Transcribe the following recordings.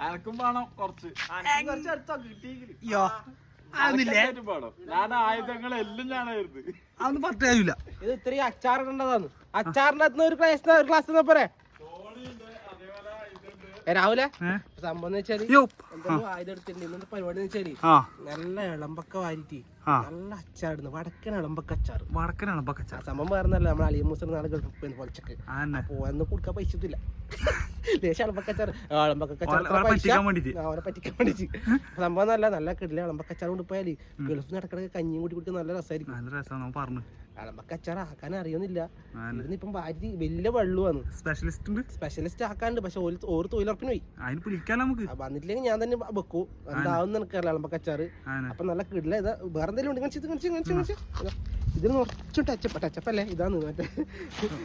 അനക്കും വേണം കുറച്ച്. ഞാനായിരുന്നു അതൊന്നും പറ്റില്ല ഇത് ഇത്രയും അച്ചാറിടേണ്ടതാണ് അച്ചാറിന്റെ ഒരു ക്ലാസ് ഒരു ക്ലാസ് പോരെ? ഏ, രാവിലെ? സംഭവം എന്ന് വെച്ചാൽ ആയുധം എടുത്തിട്ടുണ്ട്. ഇന്നത്തെ പരിപാടി എന്ന് വെച്ചാൽ ആ. നല്ല ഇളമ്പൊക്കെ ആ. നല്ല അച്ചാറിടുന്നു. വടക്കൻ അളമ്പക്കച്ചാർ അളമ്പക്കച്ചാർ സംഭവം പറഞ്ഞല്ലോ നമ്മൾ അലിയമ്മൂസർ നാളെ ഗൾഫിൽ പോയി പൊളിച്ചക്ക് പോവാന്ന് കൊടുക്കാൻ പൈസ ഇല്ല ദേശം അളമ്പക്കച്ചാർ വേണ്ടിട്ട്. അവനെ പറ്റിക്കാൻ വേണ്ടിട്ട്. സംഭവം നല്ല നല്ല കിടില അളമ്പക്കച്ചാർ കൊണ്ട് പോയാൽ ഗൾഫ് നടക്കണ കഞ്ഞിയും കൂടി കുടിക്കാൻ നല്ല രസമായിരിക്കും നല്ല രസമാണ് പറഞ്ഞു. അളമ്പക്കച്ചാർ ആക്കാൻ അറിയുന്നില്ല. ഇവിടുന്ന് ഇപ്പം ഭാര്യ വലിയ വെള്ളമാണ്. സ്പെഷ്യലിസ്റ്റ് ഉണ്ട്. സ്പെഷ്യലിസ്റ്റ് ആക്കാണ്ട് പക്ഷെ ഒരു തൊഴിലുറപ്പിന് പോയി. വന്നിട്ടില്ലെങ്കിൽ ഞാൻ തന്നെ വെക്കൂ. എന്താവുന്ന എനിക്കറിയാം അളമ്പക്കച്ചാർ അപ്പൊ നല്ല കിടില ഇതാ വേറെ ഉണ്ട് കാണിച്ചു കാണിച്ചു കാണിച്ചു കാണിച്ചു. ഇതിന് കുറച്ചും ടച്ചപ്പ് ടച്ചപ്പ് അല്ലേ? ഇതാണ് മറ്റേ.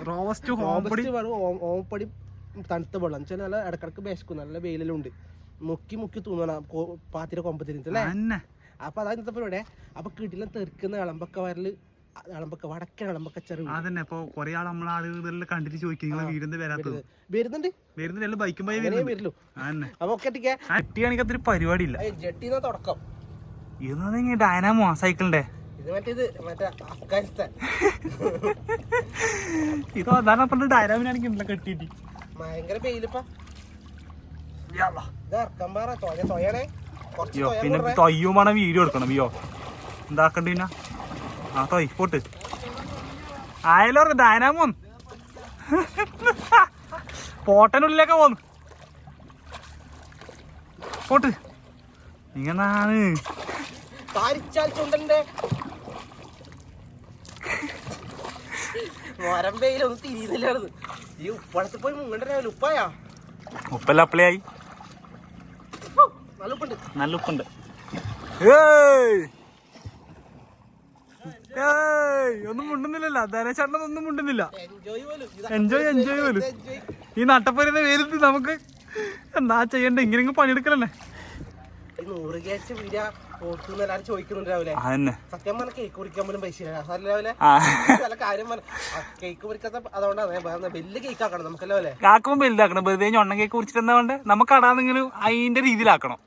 റോസ്റ്റ് ഹോംപൊടി റോബസ്റ്റ് വെള്ളം ഓം- ഓമപ്പടി തണുത്ത വെള്ളം. വെച്ചാൽ നല്ല ഇടക്കിടക്ക് വിശക്കും നല്ല വെയിലെല്ലാം ഉണ്ട് മുക്കി മുക്കി തൂന്നണം പാത്തിര കൊമ്പത്തിരിട്ടല്ലേ അപ്പൊ അതാ ഇന്നത്തെ പരിപാടി. അപ്പൊ കിടിലം തെറിക്കുന്ന ഇളമ്പൊക്കെ വരൽ ഇളമ്പൊക്കെ വടക്കൻ ഇളമ്പൊക്കെ അതന്നെ ഇപ്പൊ കൊറേ ആൾ നമ്മളെ ആളുകളെല്ലാം കണ്ടിട്ട് ചോദിക്കും. നിങ്ങളെ വീടിന്റെ വരാത്തത് വരുന്നുണ്ട്? വരുന്നില്ല ബൈക്കും അങ്ങനെ വരുന്നുണ്ട്. വരുള്ളൂ അപ്പൊ ഒക്കെ പരിപാടി ഇല്ല ജെട്ടിന്ന തുടക്കം. ഇതെന്ന് ഡൈനാമോ സൈക്കിളിന്റെ ഇത് സാധാരണ പറഞ്ഞ ഡൈനാമിനാണെങ്കിൽ കെട്ടിയിട്ട്. ഭയങ്കര പിന്നെ. തൊയ്യും വേണം വീഡിയോ എടുക്കണം അയ്യോ എന്താക്കണ്ട പിന്നെ ആ തൊയ് പോട്ട്. ആയാലോ ഡൈനാമോ പോട്ടനുള്ളിലേക്ക് പോന്നു. പോട്ട്. ഇങ്ങനാണ്. കാരിച്ചാൽ ചുണ്ടന്റെ. മരം വെയിലൊന്നും തിരിയുന്നില്ലായിരുന്നു. ഈ ഉപ്പളത്തിൽ പോയി മുങ്ങണ്ട ഉപ്പായാ? ഉപ്പല്ല അപ്ലൈ ആയി നല്ല ഉപ്പുണ്ട്. നല്ല ഉപ്പുണ്ട്! ഒന്നും മുണ്ടുന്നില്ലല്ലോ. ഒന്നും മുണ്ടുന്നില്ല. എൻജോയ് enjoy പോലും. ഈ നമുക്ക് എന്താ ചെയ്യണ്ട? ഇങ്ങനെ പണിയെടുക്കലല്ലേ? നൂറ് കേസ് വീഡിയോ ചോദിക്കുന്നുണ്ട് രാവിലെ. അതന്നെ സത്യം പറഞ്ഞ കേക്ക് കുറിക്കാൻ പോലും പൈസ രാവിലെ കാര്യം കേക്ക് അതുകൊണ്ടാണ് വലിയ കേക്ക് ആക്കണം നമുക്കല്ലോ അല്ലേ ആക്കുമ്പോ വലുതാക്കണം വെറുതെ ഞൊണ്ണ കേക്ക് കുറിച്ചിട്ട് എന്താ നമുക്ക് അടാന്നെങ്കിലും അതിന്റെ രീതിയിലാക്കണം.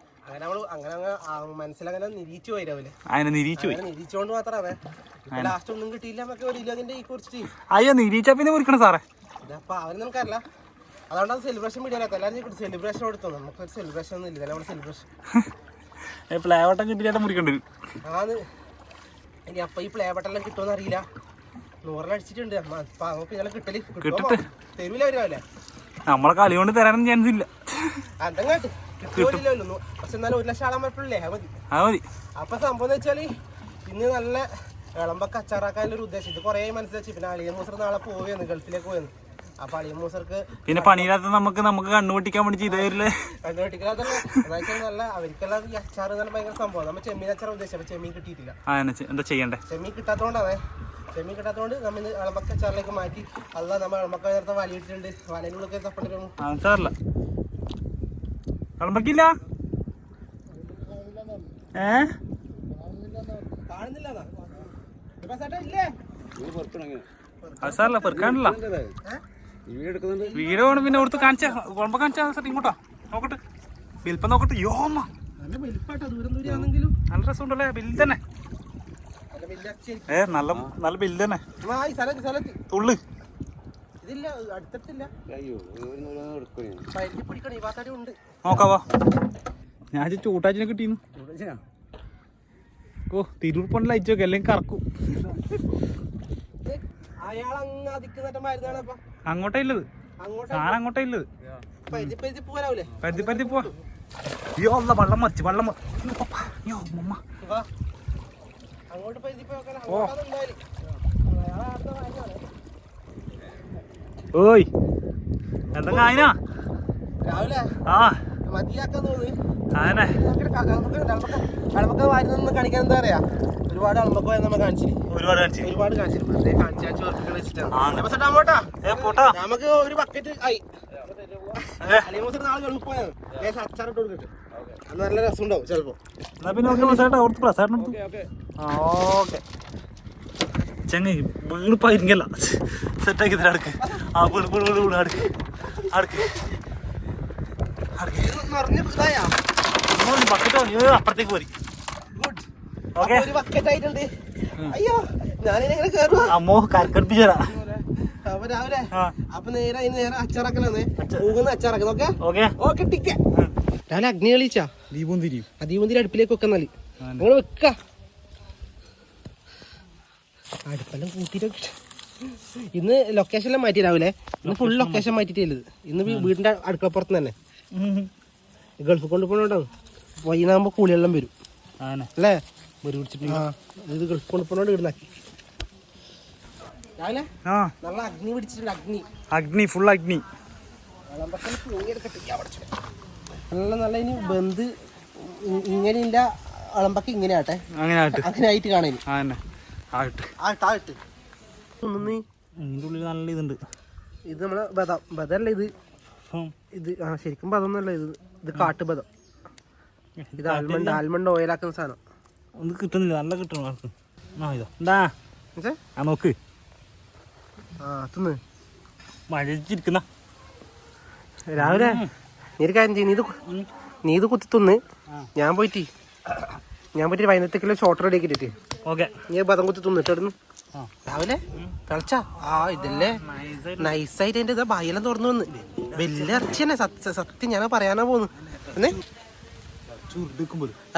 മനസ്സിലങ്ങനെ നിരീച്ചു പോയി രാവിലെ. നിരീച്ചുകൊണ്ട് ലാസ്റ്റ് ഒന്നും കിട്ടിയില്ല. നമുക്ക് ഒരു കുറിച്ചിട്ട് അയ്യോ നിരീച്ചാ പിന്നെ കുറിക്കണം സാറേ. ഇതപ്പോ അവർ നമുക്കറിയില്ല. അതുകൊണ്ടാണ് സെലിബ്രേഷൻ വീഡിയോ എല്ലാവരും സെലിബ്രേഷൻ കൊടുത്തു നമുക്ക് സെലിബ്രേഷൻ ഒന്നും ഇല്ല. സെലിബ്രേഷൻ പ്ലേവട്ടം കിട്ടിയിട്ട് മുറിക്കേണ്ടി. ഇനി അപ്പൊ ഈ പ്ലേ ബട്ടൺ കിട്ടുമെന്ന് അറിയില്ല കിട്ടൽ കിട്ടട്ടെ. തരൂല വരുമല്ലേ നമ്മളെ കളി കൊണ്ട് തരാനും ചാൻസ് ഇല്ല. അതെങ്ങാട്ട് പക്ഷെ എന്നാലും ഒരു ലക്ഷം ആളാൻ പറ്റില്ലേ അത് മതി. മതി. അപ്പൊ സംഭവം എന്ന് വെച്ചാൽ ഇന്ന് നല്ല വിളമ്പൊക്കെ അച്ചാറാക്കാനുള്ള ഒരു ഉദ്ദേശം. ഇത് കൊറേ മനസ്സിലാച്ചു പിന്നെ അളിയ മൂസർ നാളെ പോവുകയാണ് ഗൾഫിലേക്ക് പോയെന്ന് അപ്പൊ സർക്ക് പിന്നെ പണിയില്ലാത്ത നമുക്ക് നമുക്ക് കണ്ണുപൊട്ടിക്കാൻ വേണ്ടി ചെയ്തേരില്ലേ കണ്ണുപൊട്ടിക്കാത്ത നല്ല അവർക്കെല്ലാം ഈ അച്ചാർ എന്ന് ഭയങ്കര സംഭവം. നമ്മൾ ചെമ്മീൻ അച്ചാർ ഉദ്ദേശിച്ചത് ചെമ്മീൻ കിട്ടിയിട്ടില്ല. എന്താ ചെയ്യണ്ടേ? ചെമ്മീൻ കിട്ടാത്തതുകൊണ്ടാണ് ചെമ്മീൻ കിട്ടാത്തതുകൊണ്ട് നമ്മൾ അളമക്ക അച്ചാറിലേക്ക് മാറ്റി. അല്ല നമ്മൾ അളമക്ക നേരത്തെ വലയിട്ടിട്ടുണ്ട്. വലയിലൊക്കെ തപ്പണ്ടിരുന്നു ആ സാറില്ല. കളമ്പക്കില്ല ഏ? കാണുന്നില്ല ഇല്ലേ? അത് സാറല്ല പെറുക്കാനില്ല. വീട് വേണം പിന്നെ അവിടുത്തെ കാണിച്ച കുഴമ്പ കാണിച്ചാ സാർ ഇങ്ങോട്ടാ. നോക്കട്ടെ. വലിപ്പം നോക്കട്ടെ. യോമ്മ നല്ല രസമുണ്ടല്ലേ? ബില്ല് തന്നെ ഏ നല്ല നല്ല ബില്ല് തന്നെ തുള്ളു. നോക്കാവോ ഞാൻ ചൂട്ടാച്ചിനെ കിട്ടിയിരുന്നു ഓ തിരുപ്പണ്ട് ലൈറ്റ് വെക്കാം അല്ലെങ്കിൽ കറക്കും. അയാൾ അങ്ങ് അതിക്കുന്നിട്ട് മരുന്നാണ് അപ്പൊ അങ്ങോട്ടേ ഇല്ലത് സാധനം അങ്ങോട്ടേ ഇല്ലത് പരുത്തി പരുത്തി പോവാ. അയ്യോ അല്ല വള്ളം മറിച്ച് വള്ളം അയ്യോ. മമ്മ ഓ. ഓയ് എന്താ ആയിനാ രാവിലെ? ആ. മതിയാക്കാൻ തോന്നി ആനെ നമുക്ക് വാരി നിന്ന് കാണിക്കാൻ എന്താ പറയാ? ഒരുപാട് അളമക്ക വാരി നമ്മൾ കാണിച്ചില്ല? ഒരുപാട് കാണിച്ചു ഒരുപാട് കാണിച്ചില്ല വെറുതെ കാണിച്ചു കാണിച്ചു ഓർപ്പിക്കണ വെച്ചിട്ടാണ്. നമുക്ക് ഒരു ബക്കറ്റ് ആയി. നാളെ കൊടുക്കട്ടെ അത് നല്ല രസം ഉണ്ടാവും ചിലപ്പോ ഓക്കെ ചെങ്ങ വീണിപ്പായിരിക്കല്ല സെറ്റാക്കി തരാം അടുക്ക്. ആ വീണ് വീണ് വീണ് വീണ് അടുക്ക്. അടുക്ക്. അടുക്ക്. ബക്കറ്റ് അപ്പുറത്തേക്ക് പോരി. ഓക്കെ ഒരു ബക്കറ്റ് ആയിട്ടുണ്ട്. അയ്യോ ഞാനിങ്ങനെ അമ്മോ കരക്കടുപ്പിച്ചതാ അപ്പൊ രാവിലെ. ആ. അപ്പൊ നേരെ അതിന് നേരെ അച്ചാറാക്കലാന്ന് മൂന്ന് അച്ചാറാക്കുന്ന ഓക്കെ ഓക്കെ ഓക്കെ ടിക്ക രാവിലെ അഗ്നി കളിച്ചാ ദീപം തിരിയും അതീവന്തിരി അടുപ്പിലേക്ക് വെക്കുന്നാൽ ആണ്. നിങ്ങൾ വെക്ക. അടുപ്പെല്ലാം കൂട്ടിട്ട് ഇന്ന് ലൊക്കേഷനെല്ലാം മാറ്റി രാവിലെ. ഇന്ന് ഫുൾ ലൊക്കേഷൻ മാറ്റിയിട്ടില്ലത് ഇന്ന് വീടിന്റെ അടുക്കളപ്പുറത്ത് തന്നെ. ഗൾഫ് കൊണ്ടുപോകണോണ്ടാവും. വൈകുന്നാകുമ്പോ കൂലിയെല്ലാം വരും. അല്ലേ? ഒരു പിടിച്ചിട്ട് ഇത് ഗൾഫ് കൊണ്ടുപോകണോണ്ട് ഇടുന്നാക്കി നല്ല അഗ്നി പിടിച്ചിട്ടുണ്ട് അഗ്നി. അഗ്നി ഫുൾ അഗ്നി. നല്ല നല്ല ഇനി ബന്ധ് ഇങ്ങനെ ഇല്ല അളമ്പൊക്കെ ഇങ്ങനെ ആട്ടെ. അങ്ങനെ ആട്ടെ. അങ്ങനെ ആയിട്ട് കാണാൻ ഇതിന്റെ ഉള്ളിൽ നല്ല ഇതുണ്ട്. ഇത് നമ്മളെ ബദം ബദല്ല ഇത്. ഇത് ആ ശരിക്കും എന്നല്ല ഇത്. ഇത് കാട്ടുബദം. ഇത് ആൽമണ്ട് ആൽമണ്ട് ഓയിലാക്കുന്ന സാധനം. ഒന്നും കിട്ടുന്നില്ല നല്ല കിട്ടണം. ആർക്ക് ആ ഇതാ. എന്താ? ആ നോക്ക്. മഴച്ചിരിക്കുന്ന. രാവിലെ നീ ഒരു കാര്യം ചെയ്യും നീ ഇത് നീ ഇത് കുത്തി തിന്ന്. ഞാൻ പോയിട്ട് ഞാൻ പോയിട്ട് വൈകുന്നേരത്തേക്കുള്ള ഷോർട്ട് റെഡി ആക്കി ഇട്ടിട്ട്. ഓക്കെ. നീ ബദം കുത്തി തിന്നിട്ടിടുന്നു ആ. രാവിലെ തിളച്ചാ. ആ ഇതല്ലേ. നൈസായിട്ട് എന്റെ ഇതാ ബായെല്ലാം തുറന്നു വന്ന്. വലിയ ഇറച്ചി തന്നെ സത്യ സത്യം ഞാൻ പറയാനാ പോന്ന് എന്നേ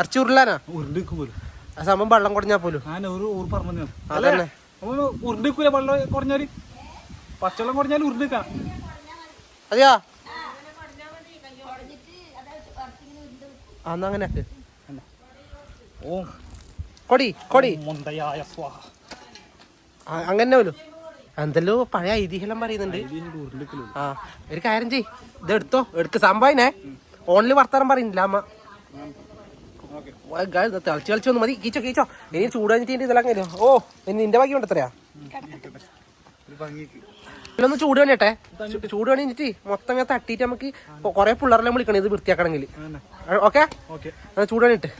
ഇറച്ചി ഉരുളാനാ? ഉരുണ്ടിക്കുമ്പോ സംഭവം വെള്ളം കുടഞ്ഞാ പോലും. ഞാൻ ഒരു ഊർ പറഞ്ഞു അതന്നെ ഉരുണ്ടിക്കൂല വെള്ളം കുറഞ്ഞാൽ? പച്ചവെള്ളം കുറഞ്ഞാൽ ഉരുണ്ടിക്കാം അതെയാ? അങ്ങനെ. ഓ. കൊടി കൊടി. സ്വാഹ അങ്ങനെ പോലും. എന്തല്ലോ പഴയ ഐതിഹ്യം പറയുന്നുണ്ട്. ആ ഒരു കാര്യം ചെയ് ഇത് എടുത്തോ എടുക്ക് സംഭവനെ ഓണിൽ വർത്താനം പറയുന്നില്ല അമ്മ. തിളച്ച് കളിച്ച് വന്ന് മതി. കീച്ചോ കീച്ചോ. ഇനി ചൂട് കഴിഞ്ഞിട്ട് ഇതെല്ലാം കഴിഞ്ഞു ഓ ഇനി നിന്റെ ബാക്കി ഉണ്ട് എത്രയാ ഇതിലൊന്ന് ചൂട് കഴിഞ്ഞിട്ടെ ചൂട് കഴിഞ്ഞിട്ട് മൊത്തം ഇങ്ങനെ തട്ടിയിട്ട് നമുക്ക് കൊറേ പിള്ളേരെല്ലാം വിളിക്കണം ഇത് വൃത്തിയാക്കണമെങ്കിൽ. ഓക്കെ? ചൂട് കഴിഞ്ഞിട്ട്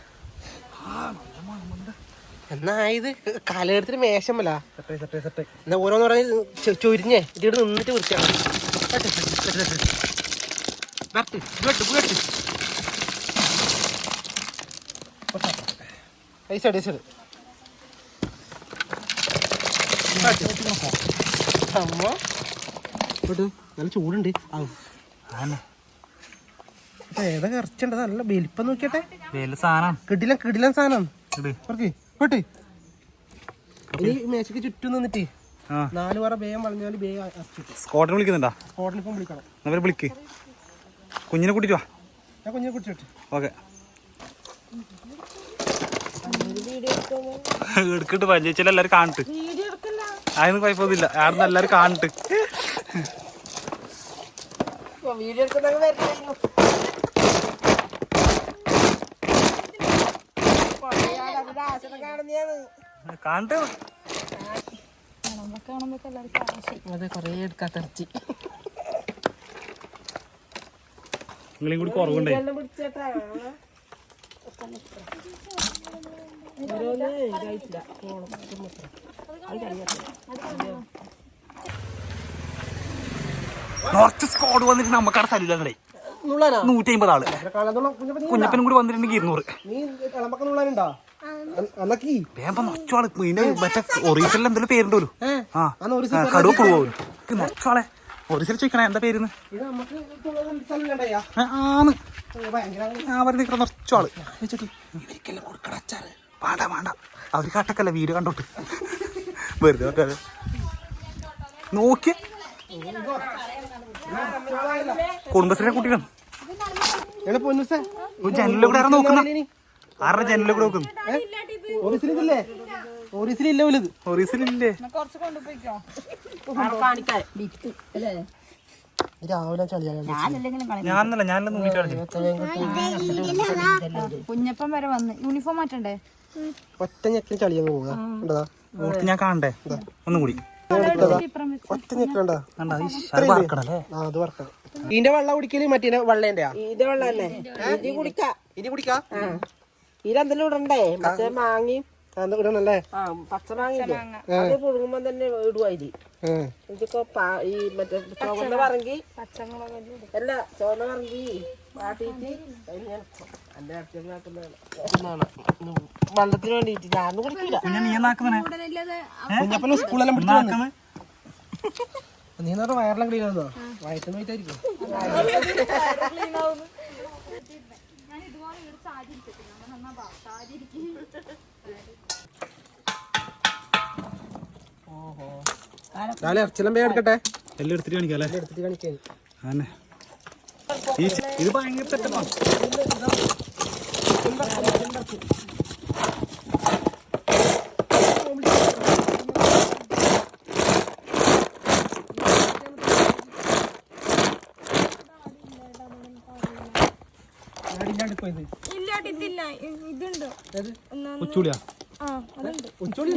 എന്നാ ഇത് കാലഘട്ടത്തിന് മേശമല്ല. എന്നാ ഓരോന്ന് പറഞ്ഞ് ചൊരിഞ്ഞേ ഇതിവിടെ നിന്നിട്ട് വൃത്തിയാക്കണം വരട്ടെ, വരട്ടെ, വരട്ടെ. വരട്ടെ, ഇങ്ങോട്ട്, ഇങ്ങോട്ട്. ഈ സൈഡ് ഈ സൈഡ്. നല്ല ചൂടുണ്ട് ഏതാ ഇറച്ചിണ്ട് നല്ല വലിപ്പം നോക്കിയട്ടെ കിടില കിടിലൻ സാധനം മേശക്ക് ചുറ്റും നിന്നിട്ട് നാല് പറ വേഗം വളഞ്ഞാൽ വേഗം സ്കോട്ടിനെ വിളിക്കുന്നുണ്ടാ വിളിക്കണം അവരെ വിളിക്ക്. കുഞ്ഞിനെ കൂട്ടിട്ട് വാ. ഞാൻ കുഞ്ഞിനെ കുടിച്ചോട്ടെ ഓക്കെ. എടുക്കിട്ട് പഞ്ചായത്തിൽ എല്ലാരും കാണിട്ട്. അതിന് കുഴപ്പമൊന്നുമില്ല. ആരും എല്ലാരും കാണിട്ട്. കാണിട്ട്. അതെ കൊറേ എടുക്കാത്ത ഇറച്ചി നിങ്ങളെയും കൂടി കുറവുണ്ടേ കുറച്ച് സ്കോഡ് വന്നിട്ട് നമുക്കവിടെ സ്ഥലമില്ലേ നുള്ളാനാ നൂറ്റി അമ്പത് ആൾ കുഞ്ഞപ്പനും കൂടി വന്നിട്ടുണ്ടെങ്കിൽ ഇരുന്നൂറ്. നൊച്ചാൾ പിന്നെ മറ്റേ ഒറീസലിൽ എന്തെങ്കിലും പേരുണ്ടല്ലോ ആ. കടുവ പോകും നൊച്ചാളെ ഒറീസൽ ചോദിക്കണേ എന്താ പേരുന്ന്? ആന്ന് ഭയങ്കര ആ പറഞ്ഞ നൊച്ചാൾ ഇവർക്കെല്ലാം കൊടുക്കണ അച്ചാറ്? വേണ്ട വേണ്ട അവർ കട്ടക്കല്ല വീട് കണ്ടോട്ട് വെറുതെ കേട്ടത് നോക്കി കുടുംബശ്രീ കുട്ടികൾ ജനലിലൂടെ പൊന്നുസേ ജനലിൽ കൂടെ ആരാ നോക്കുന്ന ആരുടെ ജനലിൽ കൂടെ നോക്കുന്നു ഒറീസലില്ലേ രാവിലെ ഞാനല്ല ഞാനല്ല കുഞ്ഞപ്പം വരെ വന്ന് യൂണിഫോം മാറ്റണ്ടേ ഒറ്റ ഞെക്കിന് ചളിയങ്ങ് പോകാ കണ്ടതാ? ഓർത്ത് ഞാൻ കാണണ്ടേ? ഒന്നും കൂടി. ഒറ്റ ഞെക്കണ്ടാ അത് വറക്കണല്ലേ ആ അത് വറക്കാം ഇതിന്റെ വെള്ളം കുടിക്കൽ മറ്റേ വെള്ളേന്റെ ഇത് വെള്ളം തന്നെ. ഇത് കുടിക്ക. ഇനി കുടിക്കാ? ഇതിലെന്തെങ്കിലും ഇടണ്ടേ? മറ്റേ മാങ്ങയും ഇടണല്ലേ? ആ പച്ചമാങ്ങ. അത് പുഴുങ്ങുമ്പോ തന്നെ ഇടുവായി. ഇതിപ്പോ ഈ മറ്റേ ചുവന്ന പറങ്കി പച്ചമുളക് അല്ല ചുവന്ന പറങ്കി വാട്ടിയിട്ട് ഞാൻ വെള്ളത്തിന് കുടിക്കില്ല എന്നാക്കുന്നേ കുഞ്ഞപ്പനെ സ്കൂളെല്ലാം പിടിച്ചു നീ വയറെല്ലാം ക്ലീൻ വയറ്റിന് പോയിട്ടായിരിക്കും രാവിലെ ഇറച്ചെല്ലാം വേഗം എടുക്കട്ടെ. എല്ലാം എടുത്തിട്ട് കാണിക്കാം അല്ലേ? എടുത്തിട്ട് കാണിക്കാൻ ഈ ഇത് ഭയങ്കര സെറ്റപ്പാണ് ഉച്ചോടി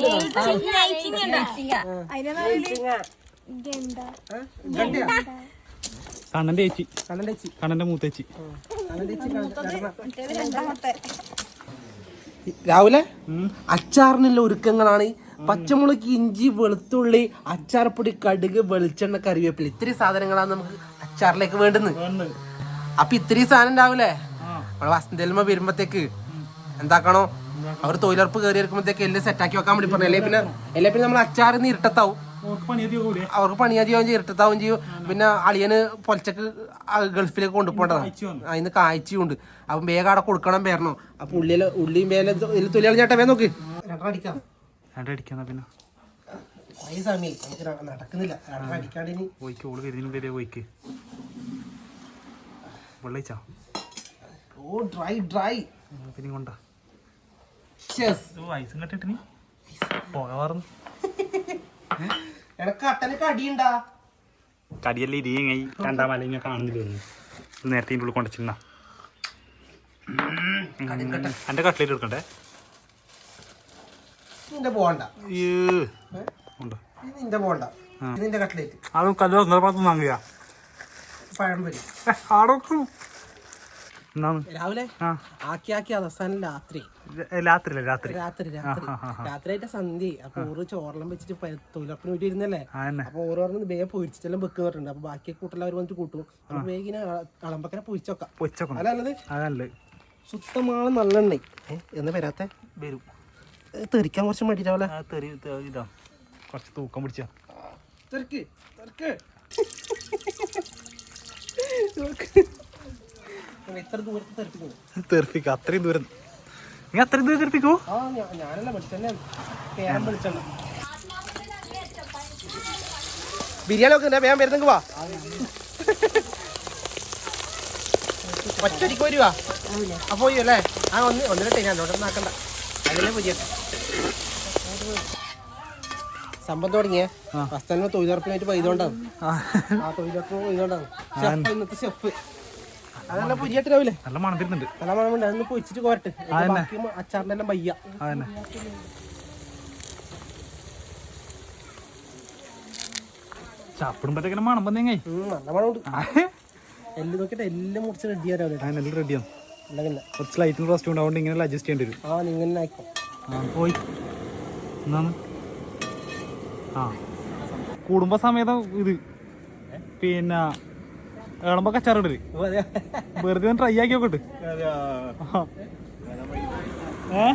കണ്ണന്റെ ചേച്ചി. കണ്ണന്റെ മൂത്തേച്ചി. രാവിലെ? അച്ചാറിനുള്ള ഒരുക്കങ്ങളാണ്. പച്ചമുളക് ഇഞ്ചി വെളുത്തുള്ളി അച്ചാർപ്പൊടി കടുക് വെളിച്ചെണ്ണ കറിവേപ്പില. ഇത്രയും സാധനങ്ങളാണ് നമുക്ക് അച്ചാറിലേക്ക് വേണ്ടുന്നത്. അപ്പൊ ഇത്രയും സാധനം ഉണ്ടാവില്ലേ നമ്മളെ വസന്തേൽമ വരുമ്പത്തേക്ക് എന്താക്കണോ? അവർ തൊഴിലുറപ്പ് കയറി ഇറക്കുമ്പോഴത്തേക്ക് എല്ലാം സെറ്റാക്കി വെക്കാൻ വേണ്ടി പറഞ്ഞു. അല്ലെ പിന്നെ? അല്ലെ പിന്നെ നമ്മൾ അച്ചാറിന്ന് ഇരുട്ടത്താവും. അവർക്ക് പണിയധികം ചെയ്യും ഇരുട്ടത്താവും ചെയ്യും. പിന്നെ അളിയന് പൊലച്ചക്ക് ഗൾഫിലേക്ക് കൊണ്ടുപോകേണ്ടതാണ് അതിന് കാഴ്ചയുണ്ട്. അപ്പം വേഗം അവിടെ കൊടുക്കണം പേരണോ അപ്പൊ ഉള്ളിൽ ഉള്ളിയും വേല തൊലി ചേട്ടാ വേ നോക്ക്. രണ്ടടിക്കാം രണ്ടു അടിക്കാന്നാ പിന്നെ. നടക്കുന്നില്ല. രണ്ടടിക്കാണ്ട് ഇനി. പോയിക്ക് ഓൾ വെള്ളയിച്ചാ? ഓ ഡ്രൈ ഡ്രൈ. പിന്നെ കൊണ്ടാ. ഐസും എനക്ക് അട്ടനക്ക് അടിയുണ്ടാ കടിയല്ലേ മല ഇങ്ങനെ കാണുന്നില്ല നേരത്തെ ഇതിന്റെ ഉള്ളിൽ കൊണ്ടുവച്ചിരുന്ന എന്റെ കട്ട്ലേറ്റ് എടുക്കണ്ടേ നിന്റെ പോണ്ട നിന്റെ പോണ്ട ഇത് നിന്റെ കട്ട്ലേറ്റ് അതും കല്ലോ നിർബന്ധം വാങ്ങുക. പഴം വരും ആടോക്കും എന്നാണ് രാവിലെ ആ. ആക്കി ആക്കി അവസാനം രാത്രി. രാത്രി. രാത്രി രാത്രി. രാത്രി സന്ധി അപ്പൊ ഓറ് ചോറെല്ലാം വെച്ചിട്ട് തൊഴിലപ്പിന് തൊഴിലുറപ്പിന് വേണ്ടി ഇരുന്നല്ലേ? അപ്പൊ ഓരോ പറഞ്ഞ് വേഗം വെക്കുന്ന പറഞ്ഞിട്ടുണ്ട്. അപ്പൊ ബാക്കി കൂട്ടെല്ലാവരും വന്നിട്ട് കൂട്ടും. അപ്പൊ വേഗം ഇങ്ങനെ കളമ്പക്കനെ പൊരിച്ചോക്കാം. സുത്തമാണ് അല്ല നല്ലത് അതല്ലേ. ശുദ്ധമാണ് നല്ലെണ്ണ. എന്ന് വരാത്ത? വരും. തെറിക്കാൻ കുറച്ച് മടിയിട്ടാവല്ലേ കുറച്ച് തൂക്കം പിടിച്ച. തെറിക്ക് തെറിക്ക്. ഇത്ര ദൂരത്ത് തെറിപ്പിക്കും. തെറിപ്പിക്കുക അത്രയും ദൂരം നീ അത്ര ഇത് തീർപ്പിക്കൂ ബിരിയാണി ഒക്കെ വേഗം വരുന്നെങ്കിൽ വാ. ഒറ്റടിക്ക് വരുവാ? അപ്പൊ അല്ലേ? ആ ഒന്ന് ഒന്നിരട്ടെ ഞാൻ ആക്കണ്ട. അതിലെ പുതിയ സംഭവം തുടങ്ങിയ. ഫസ്റ്റ് തന്നെ തൊഴിലുറപ്പിനായിട്ട് പെയ്തോണ്ടാവും ആ. തൊഴിലുറപ്പ് പോയതുകൊണ്ടാണ് ഷെഫ് ഇന്നത്തെ ഷെഫ്. അതല്ല പുതിയായിട്ട് രാവിലെ നല്ല മണം തരുന്നുണ്ട് നല്ല മണമുണ്ട്. അതൊന്ന് പൊയിച്ചിട്ട് കോരട്ടെ. അച്ചാറിന്റെ എല്ലാം വയ്യ. അതന്നെ. ചപ്പിടുമ്പോഴത്തേക്കിനും മണം വന്നേങ്ങ. നല്ല നല്ല മണമുണ്ട്. എല്ലാം നോക്കിയിട്ട് എല്ലാം മുറിച്ച് റെഡി ആരാവിലെ എല്ലാം അല്ലെങ്കിൽ കുറച്ച് ലൈറ്റിന് റോസ്റ്റ് ഉണ്ടാവുകൊണ്ട് ഇങ്ങനെ അഡ്ജസ്റ്റ് ചെയ്യേണ്ടി വരും. ആ നിങ്ങൾ ആ പോയി. എന്നാണ് ആ. കുടുംബ സമേതം ഇത് പിന്നെ ഏളമ്പോ കച്ചാറിടൽ വെറുതെ ഒന്ന് ട്രൈ ആക്കി നോക്കട്ട്. ഏ?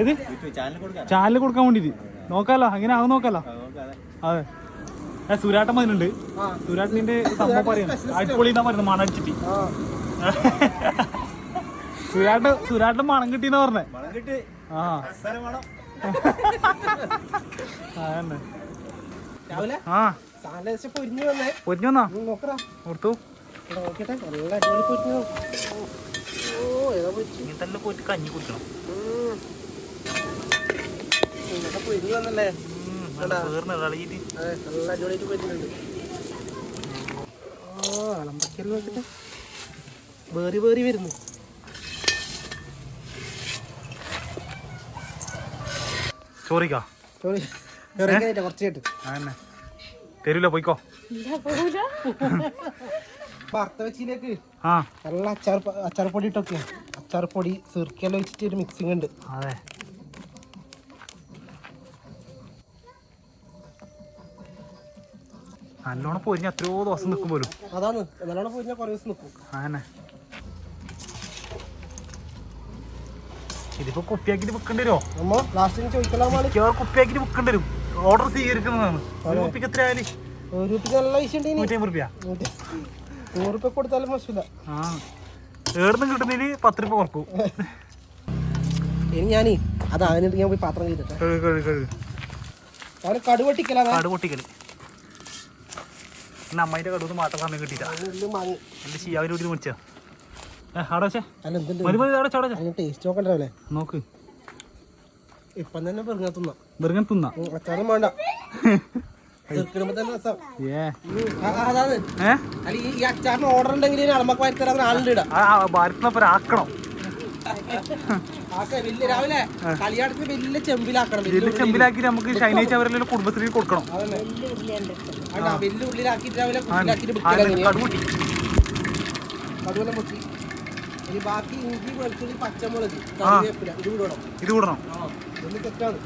ഏത്? ചാനൽ കൊടുക്കാൻ വേണ്ടിട്ട്. നോക്കാലോ അങ്ങനെ ആകും നോക്കാലോ. അതെ. ഏ സുരാട്ടൻ മതിനുണ്ട് സുരാട്ടിന്റെ സംഭവം പറയുന്നത് അടിപൊളി എന്നാ പറയുന്നത് മണം അടിച്ചിട്ട്. സുരാട്ട് സുരാട്ടിന് മണം കിട്ടിന്ന് പറഞ്ഞേ. ആ. ആ. പൊരിഞ്ഞു വന്നേ. ഓർത്തു ഇങ്ങനത്തെ പോയിട്ട് കഞ്ഞി കുടിക്കണം. പൊരിഞ്ഞു വന്നല്ലേ? നല്ല അടിപൊളിയായിട്ട് പൊരിഞ്ഞിട്ടുണ്ട്. ഓ അളമ്പക്കൽ നോക്കിട്ടെ വേറി വേറി വരുന്നു. ചോറിക്കാ? ചോറി. ചെറിയ കുറച്ച് കേട്ട്. അതന്നെ തരൂല പോയിക്കോ. ആ. നല്ല അച്ചാർ അച്ചാർ പൊടി ഇട്ടൊക്കെ. അച്ചാർ പൊടി സിർക്കെല്ലാം വെച്ചിട്ട് ഒരു മിക്സിംഗ് ഉണ്ട്. അതെ. നല്ലോണം പൊരിഞ്ഞ എത്രയോ ദിവസം നിൽക്കും പോലും. അതാണ്. നല്ലോണം പൊരിഞ്ഞ കുറേ ദിവസം നിൽക്കും അങ്ങനെ ഇതിപ്പോ കുപ്പിയാക്കിട്ട് വിൽക്കേണ്ടി വരുമോ നമ്മൾ ലാസ്റ്റിന് ചോദിക്കലാമാണ് കുപ്പിയാക്കിട്ട് വിൽക്കേണ്ടി വരും. ഓർഡർ സ്വീകരിക്കുന്നതാണ്. ഒരു കുപ്പിക്ക് എത്ര ആയാലും ഒരു രൂപയ്ക്ക് നല്ല പൈസ ഉണ്ട് ഇനി നൂറ്റി അമ്പത് റുപ്യ. നൂറ് രൂപ കൊടുത്താലും മോശമില്ല ആ. ഏടുന്ന് കിട്ടുന്നതിൽ പത്ത് രൂപ കുറക്കും. ഇനി ഞാനേ അത് അതിനിട്ട് ഞാൻ പോയി പാത്രം ചെയ്തിട്ട് അവന് കടുവട്ടിക്കലാ കടുവന്ന് മാറ്റാൻ സമയം കിട്ടിയില്ല മേടിച്ചാ ഏ അവിടെ വെച്ചേ. അല്ല എന്തുണ്ട്? മതി മതി അവിടെ വെച്ചേ, അവിടെ വെച്ചേ. ടേസ്റ്റ് നോക്കണ്ടല്ലേ നോക്ക്. ഇപ്പം തന്നെ. പെറുങ്ങാ തിന്ന. വെറുതെ തിന്ന അച്ചാറും വേണ്ട അച്ചാറിന് ഓർഡർ ഉണ്ടെങ്കിൽ ആളുണ്ട് ഇടാം രാവിലെ വലിയ ചെമ്പിലാക്കണം വലിയ ചെമ്പിലാക്കി നമുക്ക് ശനിയാഴ്ച അവരെല്ലാം കുടുംബശ്രീ കൊടുക്കണം. വലിയ രാവിലെ അതുപോലെ മുട്ടി ഇനി ബാക്കി ഇഞ്ചി വെളുത്തുള്ളി പച്ചമുളക് കറിവേപ്പില ഇത് വിടണം ഇത് കൂടണം. ആ ഒന്ന് തെറ്റാണ്.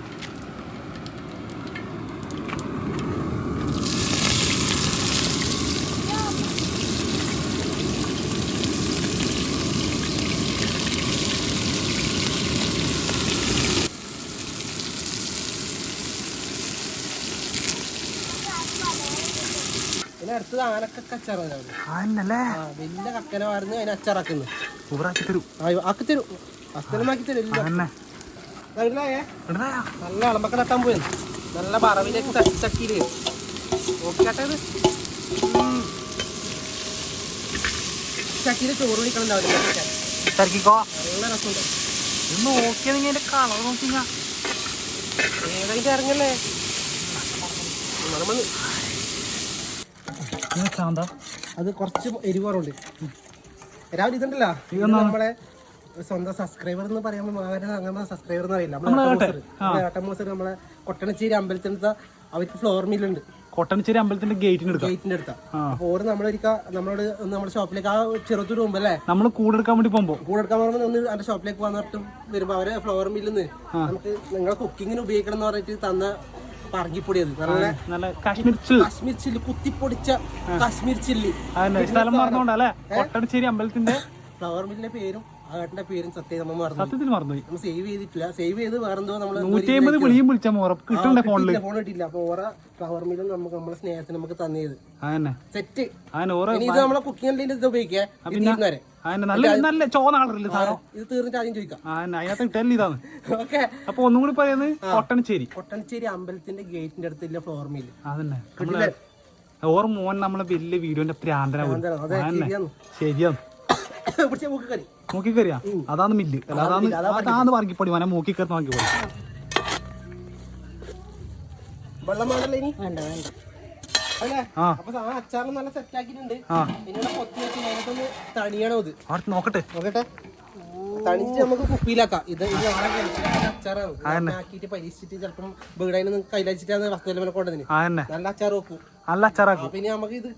പിന്നെ അടുത്തത് ആനക്കൊക്കെ അച്ചാറാണ് രാവിലെ അതന്നല്ലേ ആ വലിയ കക്കനെ വാർന്ന് അതിന് അച്ചാറാക്കുന്നു. സൂപ്പറാക്കി തരൂ ആ ആക്കി തരും അസ്ഥലമാക്കി തരും എല്ലാം അതന്നെ അതല്ലേ ഇടുന്നതാ? നല്ല അളമ്പക്ക തട്ടാൻ പോയി. നല്ല പറവിലേക്ക് തട്ടി തട്ടിയിൽ നോക്കിയാട്ടെ ഇത്? ചട്ടിയിൽ ചോറ് കുടിക്കണം ഉണ്ടാവില്ല തിരക്കിക്കോ നല്ല രസമുണ്ട്. ഇത് കളർ ഏതായിട്ട് ഇറങ്ങല്ലേ അത് കുറച്ച് എരിവ് കുറവുണ്ട്. രാവിലെ ഇതുണ്ടല്ലോ. നമ്മളെ സ്വന്തം സബ്സ്ക്രൈബർ എന്ന് പറയുമ്പോൾ അങ്ങനെ സബ്സ്ക്രൈബർ എന്ന് പറയില്ല നമ്മളെ ഏട്ടമോസർ നമ്മളെ കൊട്ടണച്ചേരി അമ്പലത്തിനടുത്ത അവർക്ക് ഫ്ലോർ മില്ലുണ്ട് കൊട്ടണച്ചേരി അമ്പലത്തിന്റെ ഗേറ്റിന് ഗേറ്റിന്റെ അടുത്ത. അപ്പൊ ഓര് നമ്മളൊരിക്ക നമ്മളോട് നമ്മുടെ ഷോപ്പിലേക്ക് ആ ചെറുത്തൊരു മുമ്പ് അല്ലേ? നമ്മൾ കൂടെ എടുക്കാൻ വേണ്ടി പോകുമ്പോ? കൂടെ എടുക്കാൻ പറയുമ്പോൾ ഒന്ന് എന്റെ ഷോപ്പിലേക്ക് പോകാൻ പറഞ്ഞിട്ടും വരുമ്പോ അവരെ മില്ലിൽ മില്ലിന്ന് നമുക്ക് നിങ്ങളെ കുക്കിങ്ങിന് ഉപയോഗിക്കണം എന്ന് പറഞ്ഞിട്ട് തന്ന പറങ്കിപ്പൊടി അത് നല്ല നല്ല കാശ്മീർ ചില്ലി. കാശ്മീർ ചില്ലി കുത്തിപ്പൊടിച്ച കാശ്മീർ ചില്ലി. സ്ഥലം മറന്നോണ്ടല്ലേ? കൊട്ടനശ്ശേരി അമ്പലത്തിന്റെ ഫ്ലവർ മില്ലിന്റെ പേരും ആ ഏട്ടന്റെ പേരും സത്യം നമ്മൾ മറന്നു സത്യത്തിൽ മറന്നുപോയി. നമ്മൾ സേവ് ചെയ്തിട്ടില്ല. സേവ് ചെയ്ത് വേറെന്തോ നമ്മൾ നൂറ്റി അമ്പത് വിളിയും വിളിച്ചാൽ മോറ ഫോണിൽ ഫോൺ കിട്ടിയില്ല അപ്പൊ ഓറ ഫ്ലവർ മില്ലും നമുക്ക് നമ്മുടെ സ്നേഹത്തിന് നമുക്ക് തന്നത് സെറ്റ് ഇത് നമ്മളെ കുക്കിംഗ് ഇത് ഉപയോഗിക്കുക നല്ല നല്ല ചോന്ന കളറില്ല സാധനം. ഇത് തീർന്നിട്ട് ആദ്യം ചോദിക്കാം. അതിനകത്ത് ഇട്ടല്ലേ ഇതാണ്. ഓക്കെ അപ്പൊ ഒന്നും കൂടി പറയുന്നത് കൊട്ടനശ്ശേരി. കൊട്ടൻചേരി അമ്പലത്തിന്റെ ഗേറ്റിന്റെ അടുത്തില്ല ഫ്ലോർ മില്ല് അതന്നെ ഓർ മോൻ നമ്മളെ വലിയ വീഡിയോന്റെ പ്രാന്തനാവും പ്രാന്തനാ, അതെ, ശരിയാണ്. മൂക്ക് കയറിയാ അതാണ് മില്ല്. അല്ല അതാണ് അതാണ് മനെ മൂക്കി കയറി നോക്കിപ്പൊടി വെള്ളം വേണ്ടല്ലോ ഇനി? നോക്കട്ടെ. നോക്കട്ടെ. തണിച്ച് നമുക്ക് കുപ്പിയിലാക്കാം. ഇത് അച്ചാറാണ്. ആക്കിയിട്ട് പരീക്ഷിച്ചിട്ട് ചിലപ്പം വീടതിന് കയ്യിലച്ചിട്ടാണ് വസ്തുവിലെ കൊണ്ടതിന് അതന്നെ. നല്ല അച്ചാർ വെക്കും. നല്ല അച്ചാറാക്കും. പിന്നെ നമുക്ക് ഇത്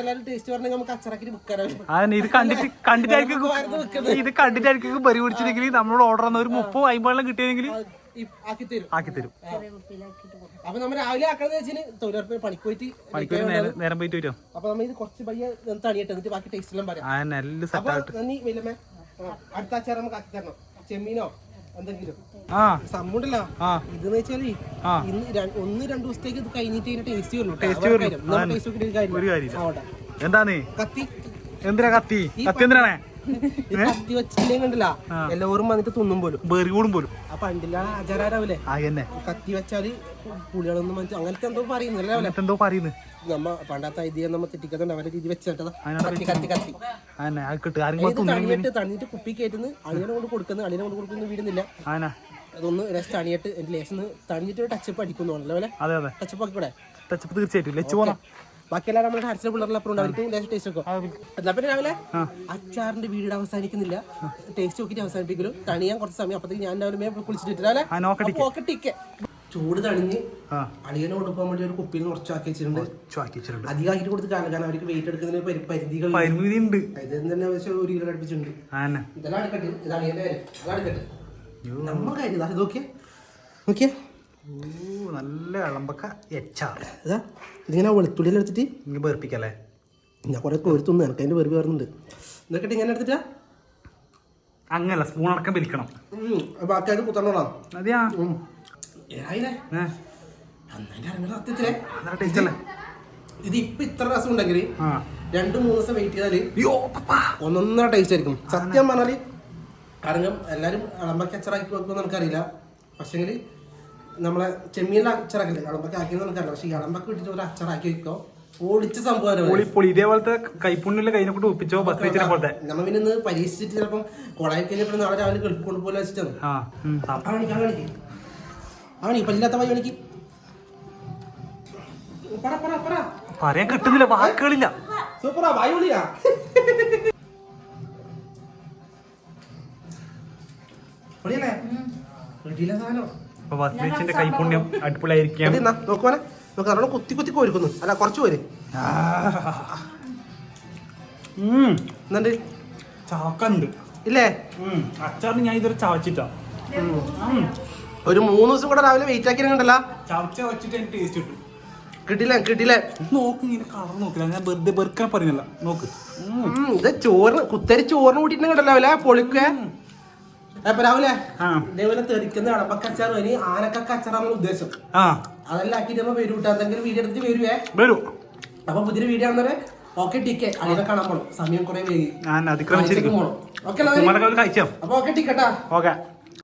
എല്ലാവരും ടേസ്റ്റ് പറഞ്ഞാൽ നമുക്ക് അതന്നെ ഇത് കണ്ടിട്ട് കണ്ടിട്ടായിരിക്കും ഇത് കണ്ടിട്ടായിരിക്കും പരി പിടിച്ചില്ലെങ്കിൽ നമ്മളോട് ഓർഡർ തന്ന ഒരു മുപ്പത് അമ്പതെല്ലാം കിട്ടിയെങ്കിൽ ആക്കി തരും ആക്കി തരും. അപ്പൊ നമ്മൾ രാവിലെ ആക്കണമെന്ന് വെച്ചാൽ തൊഴിലുറപ്പിന് പണിക്ക് പോയിട്ട് നേരം പോയിട്ട് വരും? അപ്പൊ നമ്മൾ ഇത് കുറച്ച് പയ്യെ ഒന്ന് തണിയിട്ട് എന്നിട്ട് ബാക്കി ടേസ്റ്റ് എല്ലാം പറയാം. നല്ല സെറ്റ് ആയിട്ട് അടുത്ത അച്ചാർ നമുക്ക് ആക്കി തരണം. ചെമ്മീനോ? എന്തെങ്കിലും. ആ. സംഭവമുണ്ടല്ലോ ആ. ഇതെന്ന് വെച്ചാൽ ആ. ഇന്ന് ഒന്ന് രണ്ടു ദിവസത്തേക്ക് ഇത് കഴിഞ്ഞിട്ട് ടേസ്റ്റ്. ടേസ്റ്റ് ഒരു കാര്യം കത്തി. എന്തിനാ കത്തി? കത്തി എന്തിനാണേ? കത്തി കണ്ടില്ല? എല്ലാവരും വന്നിട്ട് തിന്നും പോലും. ബേറി കൂടും പോലും. ആ പണ്ടില്ല ആചാരാവൂലേ കത്തി വെച്ചാൽ പുളികളൊന്നും മനസ്സിൽ അങ്ങനത്തെ എന്തോ എന്നിട്ട് എന്തോ പറയുന്നു. നമ്മ പണ്ടത്തെ ഐതിഹ്യം നമ്മ തെറ്റിക്കുന്നുണ്ട് അവരെ രീതി വെച്ചിട്ടതാ. കത്തി കത്തി കത്തി. തണിയിട്ട് തണിയിട്ട് കുപ്പി കയറ്റുന്നു അളിയനെ കൊണ്ട് കൊടുക്കുന്നു അളിയനെ കൊണ്ട് കൊടുക്കുന്നു വീടുന്നില്ല. അതന്നെ. രസം തണിയിട്ട് എന്റെ ലേശം തണിഞ്ഞിട്ട് ഒരു ടച്ചപ്പ് അടിക്കുന്നു അല്ലേ ടച്ചപ്പ് ആക്കി കൂടെ ടച്ചപ്പ് തീർച്ചയായിട്ടും. ബാക്കിയെല്ലാം നമ്മുടെ ഹരിച്ച പിള്ളേരെല്ലാം അവർക്ക് ലേശം ടേസ്റ്റ് വെക്കും എന്നാ പിന്നെ രാവിലെ അച്ചാറിന്റെ വീട് അവസാനിക്കുന്നില്ല. ടേസ്റ്റ് നോക്കിയിട്ട് അവസാനിപ്പിക്കലും. തണിയാൻ കുറച്ച് സമയം. അപ്പത്തേക്ക് ഞാൻ രാവിലെ കുളിച്ചിട്ട് രാവിലെ നോക്കട്ടെ പോക്കറ്റിക്ക് ചൂട് തണിഞ്ഞ് അളിയനെ കൊടുക്കാൻ വേണ്ടി ഒരു കുപ്പിയിൽ കുറച്ചാക്കി വെച്ചിട്ടുണ്ട്. അധികം അധികമാക്കിട്ട് കൊടുത്ത് കാരണം കാരണം അവർക്ക് വെയിറ്റ് എടുക്കുന്നതിന് പരി- പരിധികൾ പരിമിതി ഉണ്ട് ഇത് തന്നെ ഒരു കിലോ അടുപ്പിച്ചിട്ടുണ്ട്. ഇതെല്ലാം എടുക്കട്ടെ ഇത് അളിയന്റെ കാര്യം. അതാണ് എടുക്കട്ടെ നമ്മ കാര്യം. നോക്കിയേ. നോക്കിയേ. നല്ല ഇളമ്പക്ക എച്ചാ ഇതാ ഇതിങ്ങനെ വെളുത്തുള്ളിയിൽ എടുത്തിട്ട് ഇങ്ങനെ വേർപ്പിക്കല്ലേ? ഞാൻ കുറേ കോരി തിന്നു എനിക്ക് അതിന്റെ വെറുതെ വരുന്നുണ്ട് എന്നിട്ട് ഇങ്ങനെ എടുത്തിട്ടാ? അങ്ങനല്ല സ്പൂൺ അടക്കം വലിക്കണം ബാക്കി കുത്തണോടാ അതെയാ ഇത് ഇപ്പൊ ഇത്ര രസം ഉണ്ടെങ്കിൽ രണ്ട് മൂന്ന് ദിവസം വെയിറ്റ് ചെയ്താൽ ഒന്നൊന്നര ടേസ്റ്റ് ആയിരിക്കും. സത്യം പറഞ്ഞാൽ കാരണം എല്ലാരും അളമ്പക്ക അച്ചറാക്കി വെക്കുമെന്ന് നമുക്കറിയില്ല. പക്ഷെങ്കിൽ നമ്മളെ ചെമ്മീനിലെ അച്ചറക്കല്ലേ അളമ്പക്ക ആക്കി നമുക്കറിയില്ല പക്ഷെ ഈ അളമ്പക്ക ഇട്ടിട്ട് ഒരു അച്ചറാക്കി വെക്കോ? പൊളിച്ച സംഭവം പൊളി പൊളി ഇതേപോലത്തെ കൈപ്പുണ്ണിലെ കൈനെ കൊണ്ട് ഒപ്പിച്ചോ ബസ് വെച്ചിനെ പോലത്തെ? നമ്മ പിന്നെ ഇന്ന് പരീക്ഷിച്ചിട്ട് ചിലപ്പം കൊളായി കഴിഞ്ഞപ്പോൾ നാളെ രാവിലെ ഗൾഫ് പോലെ വെച്ചിട്ടാണ്. ആ ഇപ്പൊ ഇല്ലാത്ത വഴി കളിക്ക് പറ പറ പറ. പറയാൻ കിട്ടുന്നില്ല വാക്കുകളില്ല സൂപ്പറാ വായു വിളിയാ പൊളിയല്ലേ? കിട്ടിയില്ല സാധനം. അപ്പൊ ബസ് വെച്ചിന്റെ കൈപ്പുണ്യം അടിപൊളിയായിരിക്കാം നോക്കുവാനെ നോക്ക്. നല്ലോണം കുത്തി കുത്തി കോരിക്കുന്നു. അല്ല കുറച്ച് പോര് എന്നുണ്ട് ചാക്കണ്ട്. ഇല്ലേ? അച്ചാറിന് ഞാൻ ഇതൊരു ചവച്ചിട്ടാ. ഒരു മൂന്ന് ദിവസം കൂടെ രാവിലെ വെയിറ്റ് ആക്കി കണ്ടല്ല ചവച്ച വെച്ചിട്ട് എനിക്ക് ടേസ്റ്റ് കിട്ടും. കിട്ടില്ല കിട്ടില്ല നോക്ക് ഇങ്ങനെ കളർ നോക്കില്ല. ഞാൻ വെറുതെ വെറുക്കാൻ പറഞ്ഞല്ല നോക്ക്. ഇത് ചോറിന് കുത്തരി ചോറിന് കൂട്ടിട്ട് കണ്ടല്ലോ അല്ലെ പൊളിക്കേ. അപ്പൊ രാവിലെ ആ. ഇതേപോലെ തെറിക്കുന്ന അടപ്പക്ക അച്ചാർ ഇനി ആനക്കക്ക അച്ചാറാണ് ഉദ്ദേശം അതെല്ലാം ആക്കിട്ട് നമ്മൾ വരും കേട്ടോ എന്തെങ്കിലും വീഡിയോ എടുത്ത് വരുവേ വരൂ. അപ്പൊ പുതിയൊരു വീഡിയോ ആണെന്നേ ഓക്കെ ടിക്കെ അതിനെ കാണാൻ പോണം. സമയം കുറെ വൈകി. ഓക്കെ അപ്പൊ ഓക്കെ ടിക്കട്ടാ ഓക്കെ